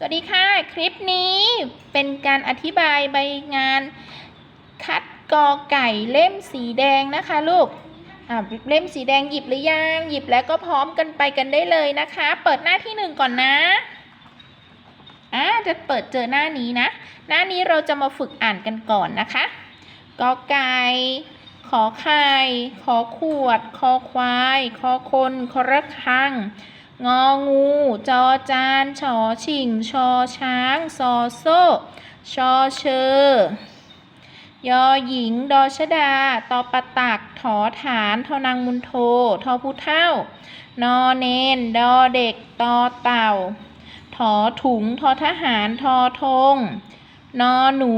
สวัสดีค่ะ คลิปนี้เป็นการอธิบายใบงานคัดกอไก่เล่มสีแดงนะคะลูกอ่าเล่มสีแดงหยิบหรือยัง หยิบแล้วก็พร้อมกันไปกันได้เลยนะคะ เปิดหน้าที่หนึ่งก่อนนะอ่าจะเปิดเจอหน้านี้นะ หน้านี้เราจะมาฝึกอ่านกันก่อนนะคะกอไก่ขอไข่ขอขวด คอควาย คอคนคอระฆัง งองู จอจานชอชิง ชอช้าง ซอโซ่ ชอเชอยอหญิง ดอชดา ตอปะตัก ถอฐานทอนางมุนโท ทอผู้เท่า นอเนน ดอเด็ก ตอเต่า ถอถุง ทอทหาร ทอธง นอหนู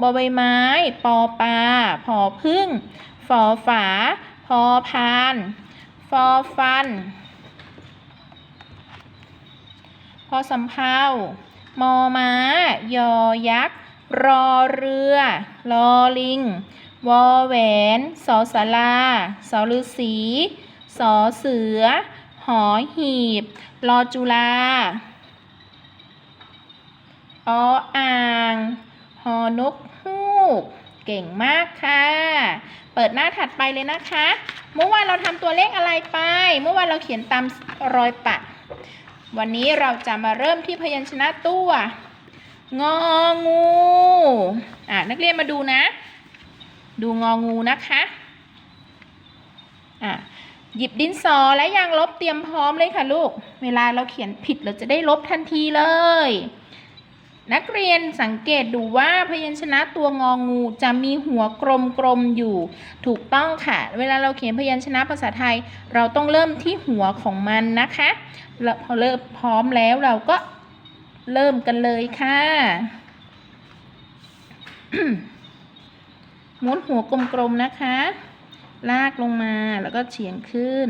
บอใบไม้ ปอปลา ผอพึ่ง ฝอฝา พอพาน ฟอฟัน พอสำเภามอม้า ยอยักษ์ รอเรือลอลิง วอแหวน สอสาราสอฤาษีสอเสือ หอหีบ รอจุลาออ่าง หอนกฮูก เก่งมากค่ะ เปิดหน้าถัดไปเลยนะคะ เมื่อวานเราทำตัวเลขอะไรไป เมื่อวานเราเขียนตามรอยปัด วันนี้เราจะมาเริ่มที่พยัญชนะตัวงองูอะนักเรียนมาดูนะ ดูงองูนะคะอะหยิบดินสอและยางลบเตรียมพร้อมเลยค่ะลูก เวลาเราเขียนผิดเราจะได้ลบทันทีเลย นักเรียนสังเกตดูว่าพยัญชนะตัวงองูจะมีหัวกลมๆอยู่ ถูกต้องค่ะ เวลาเราเขียนพยัญชนะภาษาไทย เราต้องเริ่มที่หัวของมันนะคะพอเริ่มพร้อมแล้วเราก็เริ่มกันเลยค่ะม้วนหัวกลมๆนะคะ ลากลงมาแล้วก็เฉียงขึ้น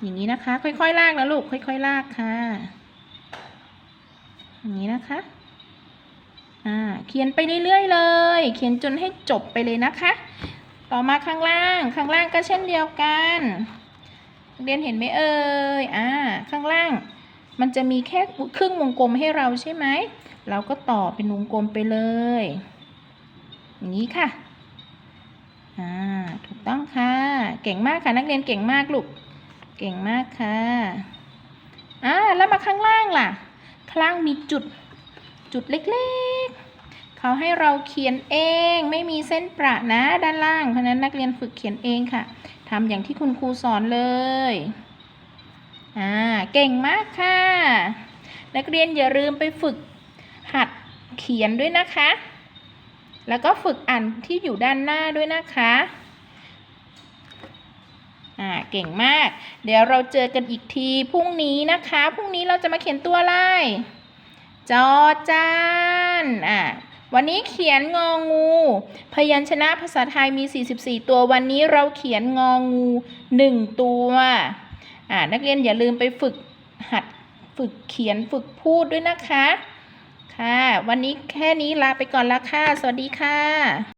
อย่างนี้นะคะ ค่อยๆลากนะลูกค่อยๆลากค่ะอย่างนี้นะคะ อ่าเขียนไปเรื่อยๆเลย เขียนจนให้จบไปเลยนะคะ ต่อมาข้างล่างข้างล่างก็เช่นเดียวกันเรียนเห็นไหมเอ่ยอ่าข้างล่าง มันจะมีแค่ครึ่งวงกลมให้เราใช่ไหมเราก็ต่อเป็นวงกลมไปเลยอย่างนี้ค่ะอ่าถูกต้องค่ะ เก่งมากค่ะนักเรียนเก่งมากลูกเก่งมากค่ะอ่าแล้วมาข้างล่างล่ะข้างล่างมีจุด จุดเล็กๆ เขาให้เราเขียนเองไม่มีเส้นประนะด้านล่าง เพราะนั้นนักเรียนฝึกเขียนเองค่ะทำอย่างที่คุณครูสอนเลยอ่าเก่งมากค่ะ นักเรียนอย่าลืมไปฝึกหัดเขียนด้วยนะคะ แล้วก็ฝึกอ่านที่อยู่ด้านหน้าด้วยนะคะอ่าเก่งมาก เดี๋ยวเราเจอกันอีกทีพรุ่งนี้นะคะ พรุ่งนี้เราจะมาเขียนตัวอะไร จอจานอะวันนี้เขียนงองู พยัญชนะภาษาไทยมี 44 ตัว วันนี้เราเขียนงองู 1 ตัวอ่านักเรียนอย่าลืมไปฝึกหัดฝึกเขียนฝึกพูดด้วยนะคะ ค่ะ วันนี้แค่นี้ลาไปก่อนละค่ะ สวัสดีค่ะ